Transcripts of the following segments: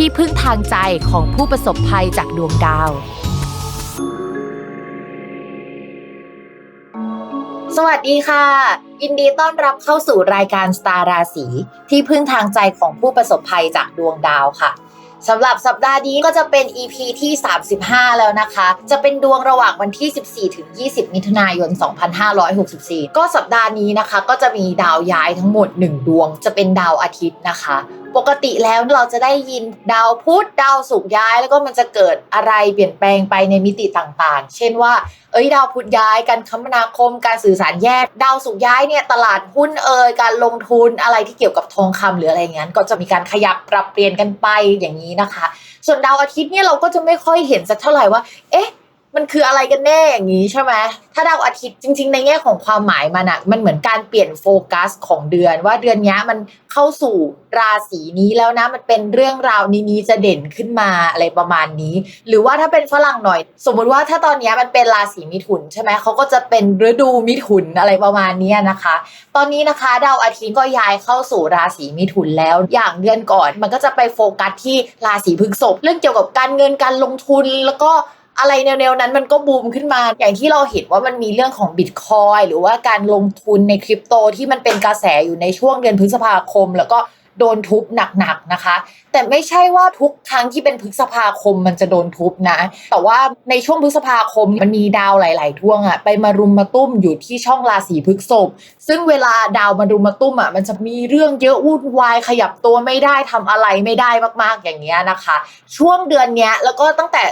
ที่พึ่งทางใจของผู้ประสบภัยจากดวงดาว สวัสดีค่ะ ยินดีต้อนรับเข้าสู่รายการสตาร์ราศีที่พึ่งทางใจของผู้ประสบภัยจากดวงดาวค่ะสำหรับสัปดาห์นี้ก็จะเป็น EP ที่ 35 แล้วนะคะ จะเป็นดวงระหว่างวันที่ 14 ถึง 20 มิถุนายน 2564 ก็สัปดาห์นี้นะคะ ก็จะมีดาวย้ายทั้งหมด 1 ดวง จะเป็นดาวอาทิตย์นะคะปกติแล้วเราจะได้ยินดาวพุธดาวศุกร์ย้ายแล้วก็มันจะเกิดอะไรเปลี่ยนแปลงไปในมิติต่างๆ เช่นว่า เอ้ยดาวพุธย้ายการคมนาคมการสื่อสารแยก ดาวศุกร์ย้ายเนี่ยตลาดหุ้นเอ่ยการลงทุนอะไรที่เกี่ยวกับทองคำหรืออะไรอย่างนั้นก็จะมีการขยับปรับเปลี่ยนกันไปอย่างนี้นะคะ ส่วนดาวอาทิตย์เนี่ยเราก็จะไม่ค่อยเห็นสักเท่าไหร่ว่า เอ๊ะ มันคืออะไรกันแน่อย่างนี้ใช่ไหมถ้าดาวอาทิตย์จริง ๆ ในแง่ของความหมายมันอะมันเหมือนการเปลี่ยนโฟกัสของเดือน ว่าเดือนนี้มันเข้าสู่ราศีนี้แล้วนะมันเป็นเรื่องราวนี้นี้จะเด่นขึ้นมาอะไรประมาณนี้ หรือว่าถ้าเป็นฝรั่งหน่อย สมมุติว่าถ้าตอนนี้มันเป็นราศีมิถุนใช่ไหมเขาก็จะเป็นฤดูมิถุนอะไรประมาณนี้นะคะ ตอนนี้นะคะดาวอาทิตย์ก็ย้ายเข้าสู่ราศีมิถุนแล้วอย่างเดือนก่อน มันก็จะไปโฟกัสที่ราศีพฤษภเรื่องเกี่ยวกับการเงินการลงทุนแล้วก็ อะไรแนวๆนั้นมันก็บูมขึ้นมา อย่างที่เราเห็นว่ามันมีเรื่องของบิตคอยหรือว่าการลงทุนในคริปโตที่มันเป็นกระแสอยู่ในช่วงเดือนพฤษภาคม แล้วก็โดนทุบหนักๆนะคะ แต่ไม่ใช่ว่าทุกครั้งที่เป็นพฤษภาคมมันจะโดนทุบนะ แต่ว่าในช่วงพฤษภาคมมันมีดาวหลาย ๆ ท่วงอะไปมารุมมาตุ้มอยู่ที่ช่องราศีพฤษภซึ่งเวลาดาวมารุมมาตุ้มอะมันจะมีเรื่องเยอะวุ่นวายขยับตัวไม่ได้ทำอะไรไม่ได้มาก ๆ อย่างเงี้ยนะคะ ช่วงเดือนเนี้ยแล้วก็ตั้งแต่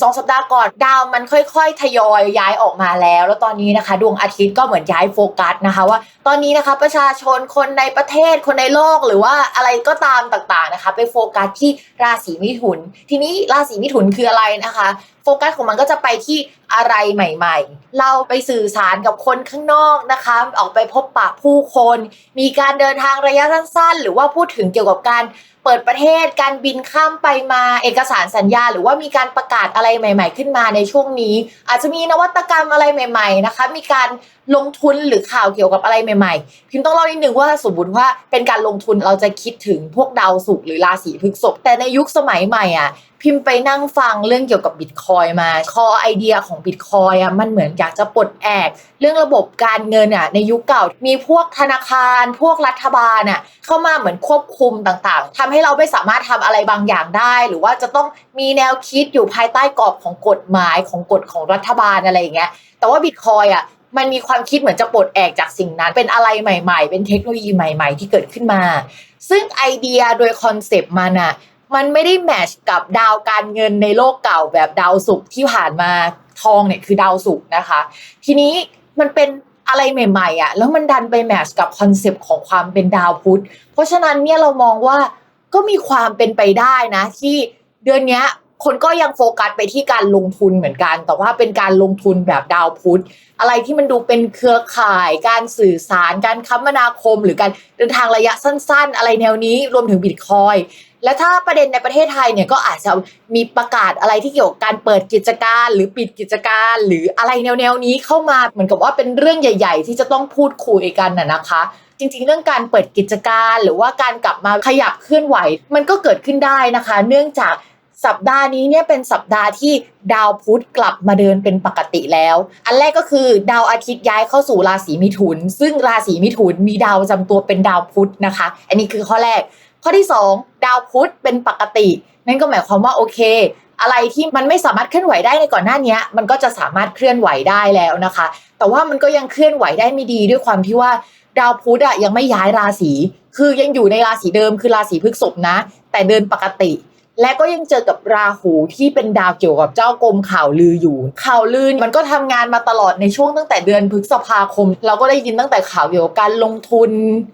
1-2 สัปดาห์ก่อนดาวมันค่อย ๆ ทยอยย้ายออกมาแล้ว แล้วตอนนี้นะคะ ดวงอาทิตย์ก็เหมือนย้ายโฟกัสนะคะว่า ตอนนี้นะคะประชาชนคนในประเทศคนในโลกหรือว่าอะไรก็ตามต่าง ๆ นะคะ ไปโฟกัสที่ราศีมิถุน ทีนี้ราศีมิถุนคืออะไรนะคะ โฟกัสของมันก็จะไปที่ อะไรใหม่ ๆ เราไปสื่อสารกับคนข้างนอกนะคะ ออกไปพบปะผู้คน มีการเดินทางระยะสั้นๆ หรือว่าพูดถึงเกี่ยวกับการเปิดประเทศ การบินข้ามไปมาเอกสารสัญญา หรือว่ามีการประกาศอะไรใหม่ ๆ ขึ้นมาในช่วงนี้ อาจจะมีนวัตกรรมอะไรใหม่ ๆ นะคะ มีการลงทุนหรือข่าวเกี่ยวกับอะไรใหม่ ๆ พิมพ์ต้องเล่านิดนึงว่าสมมติว่าเป็นการลงทุนเราจะคิดถึงพวกดาวศุกร์หรือราศีพฤษภแต่ในยุคสมัยใหม่อะ พิมพ์ไปนั่งฟังเรื่องเกี่ยวกับบิตคอยมาคอไอเดียของบิตคอยอะมันเหมือนอยากจะปลดแอก เรื่องระบบการเงินอะในยุคเก่ามีพวกธนาคาร พวกรัฐบาลอะเข้ามาเหมือนควบคุมต่างๆทำให้เราไม่สามารถทำอะไรบางอย่างได้ หรือว่าจะต้องมีแนวคิดอยู่ภายใต้กรอบของกฎหมายของกฎของรัฐบาลอะไรอย่างเงี้ยแต่ว่าบิตคอยอะมันมีความคิดเหมือนจะปลดแอกจากสิ่งนั้น เป็นอะไรใหม่ ๆ เป็นเทคโนโลยีใหม่ ๆ ที่เกิดขึ้นมา ซึ่งไอเดียโดยคอนเซปต์มันอะ มันไม่ได้แมชกับดาวการเงินในโลกเก่าแบบดาวศุกร์ที่ผ่านมาทองเนี่ยคือดาวศุกร์นะคะ ทีนี้มันเป็นอะไรใหม่ๆอะแล้วมันดันไปแมชกับคอนเซปต์ของความเป็นดาวพุธเพราะฉะนั้นเนี่ยเรามองว่าก็มีความเป็นไปได้นะที่เดือนนี้ คนก็ยังโฟกัสไปที่การลงทุนเหมือนกัน แต่ว่าเป็นการลงทุนแบบดาวพุธ อะไรที่มันดูเป็นเครือข่าย การสื่อสาร การคมนาคม หรือการเดินทางระยะสั้น ๆ อะไรแนวนี้รวมถึงบิตคอยและถ้าประเด็นในประเทศไทยเนี่ยก็อาจจะมีประกาศอะไรที่เกี่ยวกับการเปิดกิจการ หรือปิดกิจการ หรืออะไรแนวๆนี้เข้ามาเหมือนกับว่าเป็นเรื่องใหญ่ ๆ ที่จะต้องพูดคุยกันน่ะนะคะ จริงๆ เรื่องการเปิดกิจการ หรือว่าการกลับมาขยับเคลื่อนไหว มันก็เกิดขึ้นได้นะคะ เนื่องจาก สัปดาห์นี้เนี่ยเป็นสัปดาห์ที่ดาวพุธกลับมาเดินเป็นปกติแล้ว อันแรกก็คือดาวอาทิตย์ย้ายเข้าสู่ราศีมิถุน ซึ่งราศีมิถุนมีดาวประจำตัวเป็นดาวพุธนะคะ อันนี้คือข้อแรก ข้อที่ 2 ดาวพุธเป็นปกติ นั่นก็หมายความว่าโอเค อะไรที่มันไม่สามารถเคลื่อนไหวได้ในก่อนหน้านี้มันก็จะสามารถเคลื่อนไหวได้แล้วนะคะ แต่ว่ามันก็ยังเคลื่อนไหวได้ไม่ดีด้วยความที่ว่าดาวพุธอะยังไม่ย้ายราศี คือยังอยู่ในราศีเดิมคือราศีพฤษภนะ แต่เดินปกติ และก็ยังเจอกับราหูที่เป็นดาวเกี่ยวกับเจ้ากรมข่าวลืออยู่ ข่าวลือมันก็ทำงานมาตลอดในช่วงตั้งแต่เดือนพฤษภาคม เราก็ได้ยินตั้งแต่ข่าวเกี่ยวกับการลงทุน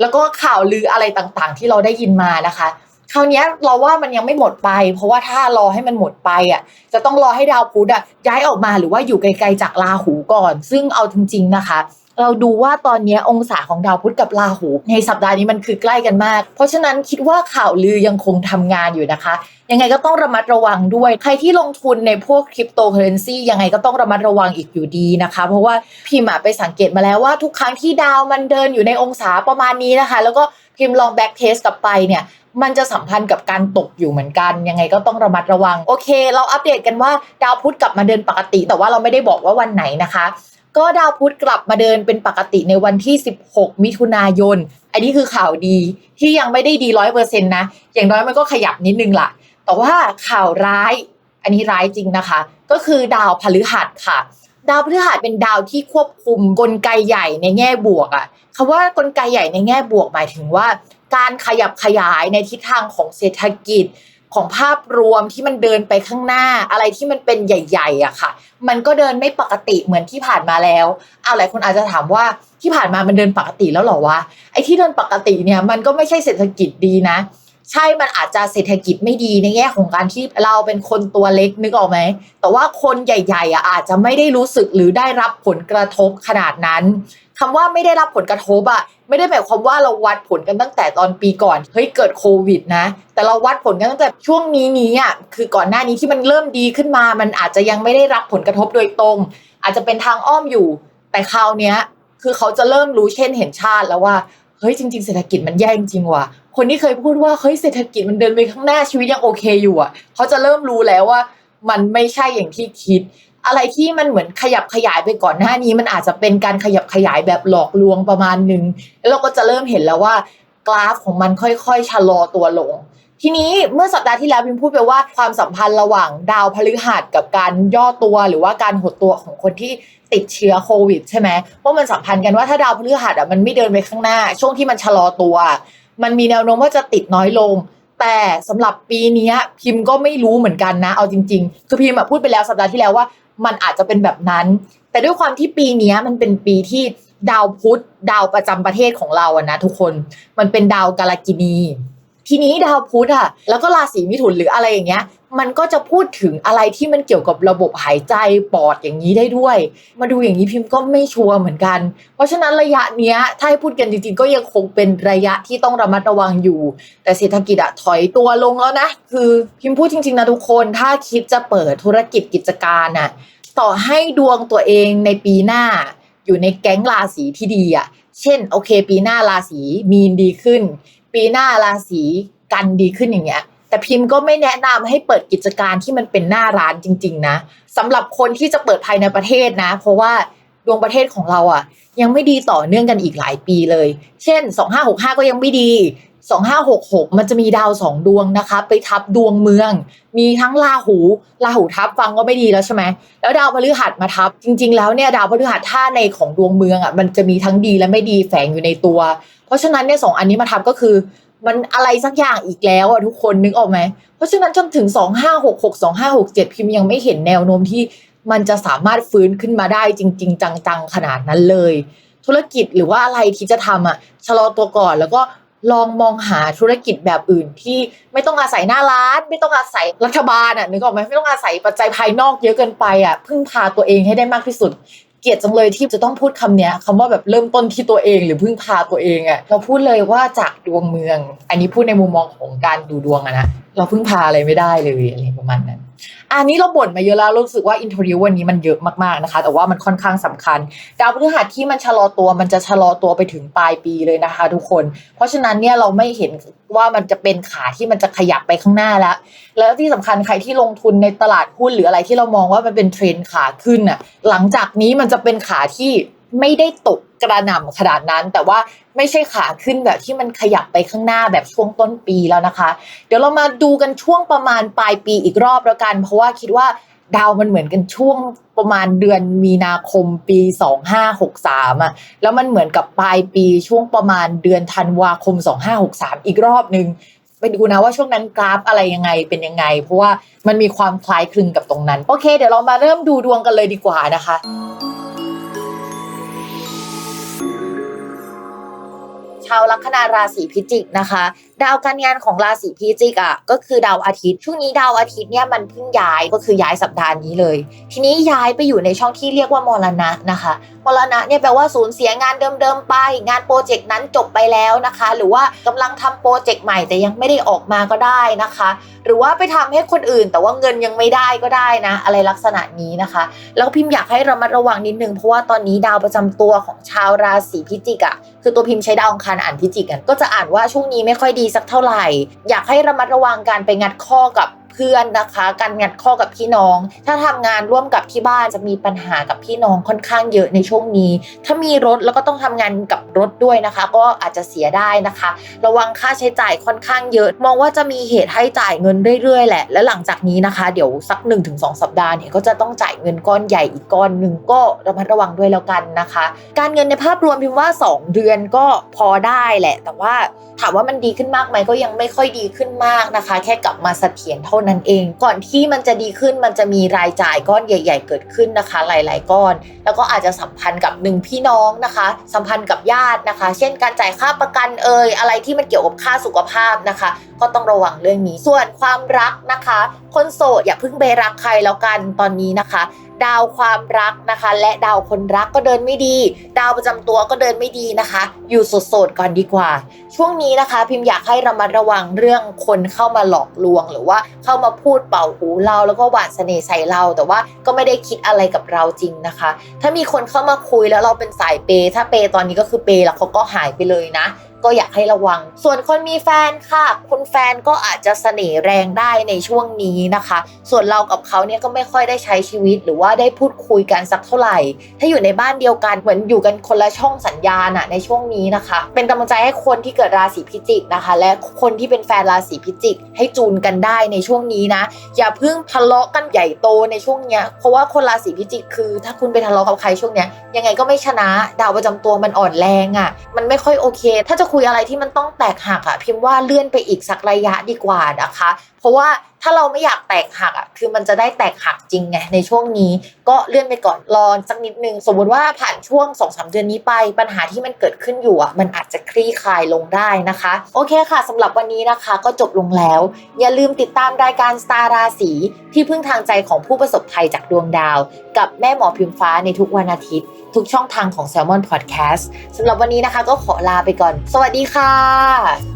แล้วก็ข่าวลืออะไรต่างๆ ที่เราได้ยินมานะคะคราวนี้เราว่ามันยังไม่หมดไป เพราะว่าถ้ารอให้มันหมดไปอะจะต้องรอให้ดาวพุธอะย้ายออกมาหรือว่าอยู่ไกลๆจากราหูก่อน ซึ่งเอาจริงๆนะคะ เราดูว่าตอนนี้องศาของดาวพุธกับราหู ในสัปดาห์นี้มันคือใกล้กันมาก เพราะฉะนั้นคิดว่าข่าวลือยังคงทำงานอยู่นะคะ ยังไงก็ต้องระมัดระวังด้วย ใครที่ลงทุนในพวกคริปโตเคอเรนซียังไงก็ต้องระมัดระวังอีกอยู่ดีนะคะ เพราะว่าพิมไปสังเกตมาแล้วว่าทุกครั้งที่ดาวมันเดินอยู่ในองศาประมาณนี้นะคะ แล้วก็พิมลองแบ็กเทสกลับไปเนี่ยมันจะสัมพันธ์กับการตกอยู่เหมือนกัน ยังไงก็ต้องระมัดระวัง โอเค เราอัปเดตกันว่าดาวพุธกลับมาเดินปกติ แต่ว่าเราไม่ได้บอกว่าวันไหนนะคะ ก็ดาวพุธกลับมาเดินเป็นปกติในวันที่ 16 มิถุนายน อันนี้คือข่าวดีที่ยังไม่ได้ดีร้อยเปอร์เซ็นต์นะ อย่างน้อยมันก็ขยับนิดนึงล่ะ แต่ว่าข่าวร้าย อันนี้ร้ายจริงนะคะ ก็คือดาวพฤหัสค่ะ ดาวพฤหัสเป็นดาวที่ควบคุมกลไกใหญ่ในแง่บวกอะคำว่ากลไกใหญ่ในแง่บวกหมายถึงว่า การขยับขยายในทิศทางของเศรษฐกิจ ของภาพรวมที่มันเดินไปข้างหน้า อะไรที่มันเป็นใหญ่ๆอะค่ะ มันก็เดินไม่ปกติเหมือนที่ผ่านมาแล้วเอาหลายคนอาจจะถามว่าที่ผ่านมามันเดินปกติแล้วหรอวะไอ้ที่เดินปกติเนี่ยมันก็ไม่ใช่เศรษฐกิจดีนะ ใช่มันอาจจะเศรษฐกิจไม่ดีในแง่ของการที่เราเป็นคนตัวเล็กนึกออกไหมแต่ว่าคนใหญ่ๆอะอาจจะไม่ได้รู้สึกหรือได้รับผลกระทบขนาดนั้น คำว่าไม่ได้รับผลกระทบอะไม่ได้หมายความว่าเราวัดผลกันตั้งแต่ตอนปีก่อนเฮ้ยเกิดโควิดนะ แต่เราวัดผลกันตั้งแต่ช่วงนี้นี้อะคือก่อนหน้านี้ที่มันเริ่มดีขึ้นมา มันอาจจะยังไม่ได้รับผลกระทบโดยตรง อาจจะเป็นทางอ้อมอยู่ แต่คราวเนี้ยคือเขาจะเริ่มรู้เช่นเห็นชาติแล้วว่าเฮ้ยจริง ๆ เศรษฐกิจมันแย่จริงว่ะคนที่เคยพูดว่าเฮ้ยเศรษฐกิจมันเดินไปข้างหน้าชีวิตยังโอเคอยู่อะเขาจะเริ่มรู้แล้วว่า มันไม่ใช่อย่างที่คิด อะไรที่มันเหมือนขยับขยายไปก่อนหน้านี้ มันอาจจะเป็นการขยับขยายแบบหลอกลวงประมาณหนึ่งแล้วเราก็จะเริ่มเห็นแล้วว่ากราฟของมันค่อยๆชะลอตัวลง ทีนี้เมื่อสัปดาห์ที่แล้วพิมพูดไปว่าความสัมพันธ์ระหว่างดาวพฤหัสกับการย่อตัวหรือว่าการหดตัวของคนที่ติดเชื้อโควิดใช่ไหมว่ามันสัมพันธ์กันว่าถ้าดาวพฤหัสอะมันไม่เดินไปข้างหน้า ช่วงที่มันชะลอตัว มันมีแนวโน้มว่าจะติดน้อยลงแต่สำหรับปีนี้พิมพ์ก็ไม่รู้เหมือนกันนะ เอาจริง ๆ คือพิมพ์พูดไปแล้วสัปดาห์ที่แล้วว่า มันอาจจะเป็นแบบนั้น แต่ด้วยความที่ปีนี้มันเป็นปีที่ดาวพุธดาวประจำประเทศของเราอะนะทุกคนมันเป็นดาวกาลกินี ทีนี้ดาวพุธอะแล้วก็ราศีมิถุนหรืออะไรอย่างเงี้ย มันก็จะพูดถึงอะไรที่มันเกี่ยวกับระบบหายใจปอดอย่างนี้ได้ด้วย มาดูอย่างนี้พิมพ์ก็ไม่ชัวร์เหมือนกัน เพราะฉะนั้นระยะเนี้ยถ้าให้พูดกันจริงๆ ก็ยังคงเป็นระยะที่ต้องระมัดระวังอยู่ แต่เศรษฐกิจอะถอยตัวลงแล้วนะ คือพิมพ์พูดจริงๆนะทุกคนถ้าคิดจะเปิดธุรกิจกิจการน่ะต่อให้ดวงตัวเองในปีหน้า อยู่ในแก๊งราศีที่ดีอะเช่นโอเค ปีหน้าราศีมีนดีขึ้น ปีหน้าราศีกันดีขึ้นอย่างเงี้ย แต่พิมพ์ก็ไม่แนะนำให้เปิดกิจการที่มันเป็นหน้าร้านจริง ๆ นะสำหรับคนที่จะเปิดภายในประเทศนะ เพราะว่าดวงประเทศของเราอะ ยังไม่ดีต่อเนื่องกันอีกหลายปีเลย เช่น 2565 ก็ยังไม่ดี 2566 มันจะมีดาวสองดวงนะคะ ไปทับดวงเมือง มีทั้งราหูราหูทับฟังก็ไม่ดีแล้วใช่ไหมแล้วดาวพฤหัสมาทับ จริง ๆ แล้วเนี่ยดาวพฤหัสท่าในของดวงเมืองอะมันจะมีทั้งดีและไม่ดีแฝงอยู่ในตัว เพราะฉะนั้นเนี่ยสองอันนี้มาทับก็คือ มันอะไรสักอย่างอีกแล้วอะทุกคนนึกออกไหมเพราะฉะนั้นจนถึง 2566 2567 พิมพ์ยังไม่เห็นแนวโน้มที่มันจะสามารถฟื้นขึ้นมาได้จริง ๆ จังๆขนาดนั้นเลย ธุรกิจหรือว่าอะไรที่จะทำอะชะลอตัวก่อนแล้วก็ ลองมองหาธุรกิจแบบอื่นที่ไม่ต้องอาศัยหน้าร้าน ไม่ต้องอาศัยรัฐบาลอะนึกออกไหมไม่ต้องอาศัยปัจจัยภายนอกเยอะเกินไปอะพึ่งพาตัวเองให้ได้มากที่สุดเกลียดจังเลยที่จะต้องพูดคำเนี้ยคำว่าแบบเริ่มต้นที่ตัวเองหรือพึ่งพาตัวเองอะเราพูดเลยว่าจากดวงเมือง อันนี้พูดในมุมมองของการดูดวงอะนะเราพึ่งพาอะไรไม่ได้เลยอะไรประมาณนั้น อันนี้เราบ่นมาเยอะแล้วรู้สึกว่าอินโทริววันนี้มันเยอะมากๆนะคะ แต่ว่ามันค่อนข้างสำคัญ ดาวพฤหัสที่มันชะลอตัวมันจะชะลอตัวไปถึงปลายปีเลยนะคะ ทุกคน เพราะฉะนั้นเนี่ยเราไม่เห็นว่ามันจะเป็นขาที่มันจะขยับไปข้างหน้าแล้ว แล้วที่สำคัญใครที่ลงทุนในตลาดหุ้นหรืออะไรที่เรามองว่ามันเป็นเทรนด์ขาขึ้นน่ะหลังจากนี้มันจะเป็นขาที่ ไม่ได้ตกกระหน่ำขนาดนั้น แต่ว่าไม่ใช่ขาขึ้นแบบที่มันขยับไปข้างหน้าแบบช่วงต้นปีแล้วนะคะ เดี๋ยวเรามาดูกันช่วงประมาณปลายปีอีกรอบแล้วกัน เพราะว่าคิดว่าดาวมันเหมือนกันช่วงประมาณเดือนมีนาคมปี 2563อะแล้วมันเหมือนกับปลายปีช่วงประมาณเดือนธันวาคม 2563 อีกรอบหนึ่งไปดูนะว่าช่วงนั้นกราฟอะไรยังไงเป็นยังไง เพราะว่ามันมีความคล้ายคลึงกับตรงนั้น โอเค เดี๋ยวเรามาเริ่มดูดวงกันเลยดีกว่านะคะ ชาวลัคนาราศีพิจิกนะคะดาวการงานของราศีพิจิกอะก็คือดาวอาทิตย์ช่วงนี้ดาวอาทิตย์เนี่ยมันเพิ่งย้ายก็คือย้ายสัปดาห์นี้เลย ทีนี้ย้ายไปอยู่ในช่องที่เรียกว่ามรณะนะคะมรณะเนี่ยแปลว่าสูญเสียงานเดิมๆไปงานโปรเจกต์นั้นจบไปแล้วนะคะ หรือว่ากำลังทำโปรเจกต์ใหม่แต่ยังไม่ได้ออกมาก็ได้นะคะ หรือว่าไปทำให้คนอื่น แต่ว่าเงินยังไม่ได้ก็ได้นะ อะไรลักษณะนี้นะคะ แล้วพิมพ์อยากให้ระมัดระวังนิดนึงเพราะว่าตอนนี้ดาวประจำตัวของชาวราศีพิจิกอะคือตัวพิมพ์ใช้ดาวองคารอ่านพิจิกอะก็จะอ่านว่าช่วงนี้ไม่ค่อยดีสักเท่าไหร่ อยากให้ระมัดระวังการไปงัดข้อกับ เพื่อนนะคะ การงัดข้อกับพี่น้อง ถ้าทำงานร่วมกับที่บ้านจะมีปัญหากับพี่น้องค่อนข้างเยอะในช่วงนี้ ถ้ามีรถแล้วก็ต้องทำงานกับรถด้วยนะคะ ก็อาจจะเสียได้นะคะ ระวังค่าใช้จ่ายค่อนข้างเยอะ มองว่าจะมีเหตุให้จ่ายเงินเรื่อยๆแหละ และหลังจากนี้นะคะ เดี๋ยวสัก 1-2 สัปดาห์เนี่ยก็จะต้องจ่ายเงินก้อนใหญ่อีกก้อนหนึ่งก็ระมัดระวังด้วยแล้วกันนะคะ การเงินในภาพรวมพิมพ์ว่า 2 เดือนก็พอได้แหละ แต่ว่าถามว่ามันดีขึ้นมากไหมก็ยังไม่ค่อยดีขึ้นมากนะคะ แค่กลับมาเสถียรเท่านั้นเอง ก่อนที่มันจะดีขึ้นมันจะมีรายจ่ายก้อนใหญ่ ๆ เกิดขึ้นนะคะ หลาย ๆ ก้อน แล้วก็อาจจะสัมพันธ์กับหนึ่งพี่น้องนะคะ สัมพันธ์กับญาตินะคะ เช่น การจ่ายค่าประกันเอ่ยอะไรที่มันเกี่ยวกับค่าสุขภาพนะคะ ก็ต้องระวังเรื่องนี้ ส่วนความรักนะคะ คนโสดอย่าเพิ่งไปรักใครแล้วกันตอนนี้นะคะดาวความรักนะคะ และดาวคนรักก็เดินไม่ดี ดาวประจำตัวก็เดินไม่ดีนะคะ อยู่โสดๆก่อนดีกว่า ช่วงนี้นะคะ พิมพ์อยากให้ระมัดระวังเรื่องคนเข้ามาหลอกลวง หรือว่าเข้ามาพูดเป่าหูเราแล้วก็หวานเสน่ห์ใส่เรา แต่ว่าก็ไม่ได้คิดอะไรกับเราจริงนะคะ ถ้ามีคนเข้ามาคุยแล้วเราเป็นสายเปย์ถ้าเปย์ตอนนี้ก็คือเปย์แล้วเขาก็หายไปเลยนะก็อยากให้ระวัง ส่วนคนมีแฟนค่ะ คุณแฟนก็อาจจะเสน่ห์แรงได้ในช่วงนี้นะคะ ส่วนเรากับเขาเนี่ยก็ไม่ค่อยได้ใช้ชีวิต หรือว่าได้พูดคุยกันสักเท่าไหร่ ถ้าอยู่ในบ้านเดียวกันเหมือนอยู่กันคนละช่องสัญญาณอะในช่วงนี้นะคะ เป็นกำลังใจให้คนที่เกิดราศีพิจิกนะคะ และคนที่เป็นแฟนราศีพิจิก ให้จูนกันได้ในช่วงนี้นะ อย่าเพิ่งทะเลาะกันใหญ่โตในช่วงเนี้ยเพราะว่าคนราศีพิจิกคือ ถ้าคุณไปทะเลาะกับใครช่วงเนี้ยยังไงก็ไม่ชนะดาวประจำตัวมันอ่อนแรงอะ่ะ มันไม่ค่อยโอเค ถ้าจะคุยอะไรที่มันต้องแตกหักอะ่ะพิมพ์ว่าเลื่อนไปอีกสักระยะดีกว่านะคะ เพราะว่าถ้าเราไม่อยากแตกหักอะคือมันจะได้แตกหักจริงไงในช่วงนี้ก็เลื่อนไปก่อนรอสักนิดนึงสมมติว่าผ่านช่วง2อสเดือนนี้ไป ปัญหาที่มันเกิดขึ้นอยู่อะมันอาจจะคลี่คลายลงได้นะคะ โอเคค่ะสำหรับวันนี้นะคะ ก็จบลงแล้ว อย่าลืมติดตามรายการสตาราศีที่พึ่งทางใจของผู้ประสบภัยจากดวงดาว กับแม่หมอพิมฟ้าในทุกวันอาทิตย์ ทุกช่องทางของ Salmon Podcast สำหรับวันนี้นะคะ ก็ขอลาไปก่อน สวัสดีค่ะ